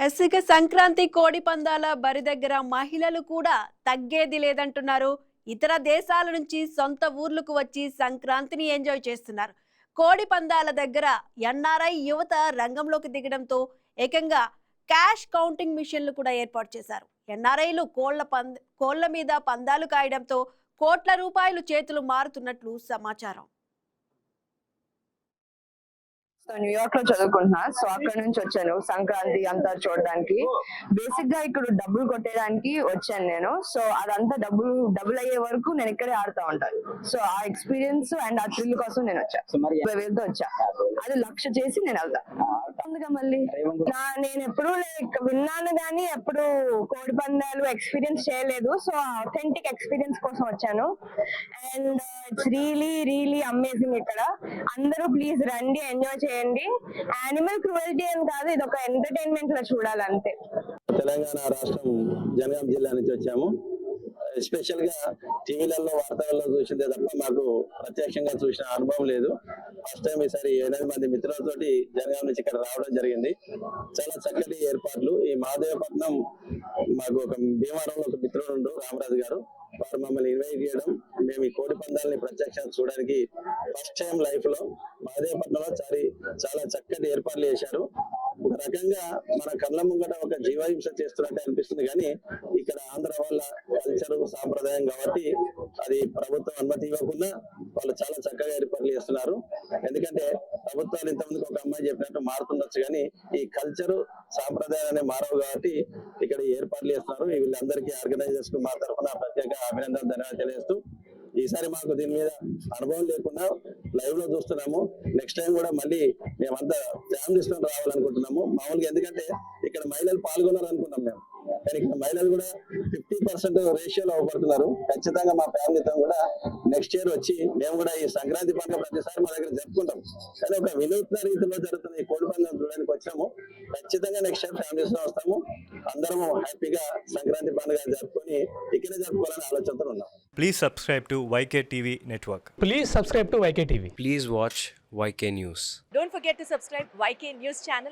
ఎస్సిక సంక్రాంతి కోడి పందాల బరి దగ్గర మహిళలు కూడా తగ్గేది లేదంటున్నారు. ఇతర దేశాల నుంచి సొంత ఊర్లకు వచ్చి సంక్రాంతిని ఎంజాయ్ చేస్తున్నారు. కోడి పందాల దగ్గర ఎన్ఆర్ఐ యువత రంగంలోకి దిగడంతో ఏకంగా క్యాష్ కౌంటింగ్ మిషన్లు కూడా ఏర్పాటు చేశారు. ఎన్ఆర్ఐలు కోళ్ళ పంద కోళ్ళ మీద పందాలు కాయడంతో కోట్ల రూపాయలు చేతులు మారుతున్నట్లు సమాచారం. సో న్యూయార్క్లో చదువుకుంటున్నా. సో అక్కడ నుంచి వచ్చాను. సంక్రాంతి అంతా చూడడానికి. బేసిక్గా ఇక్కడ డబ్బులు కొట్టేయడానికి వచ్చాను నేను. సో అదంతా డబ్బులు డబ్బులు అయ్యే వరకు నేను ఇక్కడే ఆడుతా ఉంటాను సో ఆ ఎక్స్పీరియన్స్ అండ్ ఆ థ్రిల్ కోసం నేను వచ్చా. సో మరి ఇరవై వేలతో వచ్చా అది లక్ష చేసి నేను వెళ్తా. అందుగా మళ్ళీ? నేను ఎప్పుడు లైక్ విన్నాను కానీ ఎప్పుడు కోడి పందాలు ఎక్స్పీరియన్స్ చేయలేదు. సో అథెంటిక్ ఎక్స్పీరియన్స్ కోసం వచ్చాను. And it's really really amazing ఇక్కడ. అందరూ ప్లీజ్ రండి ఎంజాయ్ చేయండి. యానిమల్ క్రూయల్టీ అని కాదు ఇది ఒక ఎంటర్టైన్మెంట్ లా చూడాలి అంతే తెలంగాణ రాష్ట్రం జనగాం జిల్లా నుంచి వచ్చాము. ఎస్పెషల్గా టీవీలలో వార్తలలో చూసిందే తప్ప మాకు ప్రత్యక్షంగా చూసిన అనుభవం లేదు. ఫస్ట్ టైం ఈసారి ఏడాది మంది మిత్రులతోటి జనగాం నుంచి ఇక్కడ రావడం జరిగింది. చాలా చక్కటి ఏర్పాట్లు. ఈ మహాదేవపట్నం మాకు ఒక భీమవరంలో ఒక మిత్రుడు ఉండు రామరాజు గారు. వారు మమ్మల్ని ఇన్వైట్ చేయడం మేము ఈ కోడి పందాలని ప్రత్యక్షంగా చూడడానికి ఫస్ట్ టైం లైఫ్లో మహాదేవపట్నంలో చాలా చాలా చక్కటి ఏర్పాట్లు చేశారు. ఒక రకంగా మన కళ్ళ ముంగట ఒక జీవహింస చేస్తున్నట్టు అనిపిస్తుంది. కానీ ఇక్కడ ఆంధ్ర వాళ్ళ కల్చర్ సాంప్రదాయం కాబట్టి అది ప్రభుత్వం అనుమతి ఇవ్వకుండా వాళ్ళు చాలా చక్కగా ఏర్పాట్లు చేస్తున్నారు. ఎందుకంటే ప్రభుత్వాలు ఇంతమందికి ఒక అమ్మాయి చెప్పినట్టు మారుతుండొచ్చు. కానీ ఈ కల్చర్ సాంప్రదాయాన్ని మారవు కాబట్టి ఇక్కడ ఏర్పాట్లు చేస్తున్నారు. వీళ్ళందరికీ ఆర్గనైజర్స్కు మా తరఫున ప్రత్యేక అభినందన ధన్యవాదాలు తెలియజేస్తూ ఈసారి మాకు దీని మీద అనుభవం లేకుండా లైవ్లో చూస్తున్నాము. నెక్స్ట్ టైం కూడా మళ్ళీ మేమంతా ఫ్యామిలీస్ రావాలనుకుంటున్నాము. మామూలుగా ఎందుకంటే ఇక్కడ మహిళలు పాల్గొన్నారు అనుకున్నాం మేము. ఇక్కడ మహిళలు కూడా ఫిఫ్టీ పర్సెంట్ రేషియోలో అవపడుతున్నారు ఖచ్చితంగా మా ఫ్యామిలీతో కూడా నెక్స్ట్ ఇయర్ వచ్చి మేము కూడా ఈ సంక్రాంతి పండుగ ప్రతిసారి మా దగ్గర జరుపుకుంటాం కానీ ఒక వినూత్న రీతిలో జరుగుతున్న ఈ కోడి పండుగ చూడడానికి వచ్చాము ఖచ్చితంగా నెక్స్ట్ ఇయర్ ఫ్యామిలీస్తో వస్తాము అందరము హ్యాపీగా సంక్రాంతి పండుగ జరుపుకొని ఇక్కడే జరుపుకోవాలని ఆలోచనతో ఉన్నాం Please subscribe to YK TV Network. Please subscribe to YK TV. Please watch YK News. Don't forget to subscribe YK News channel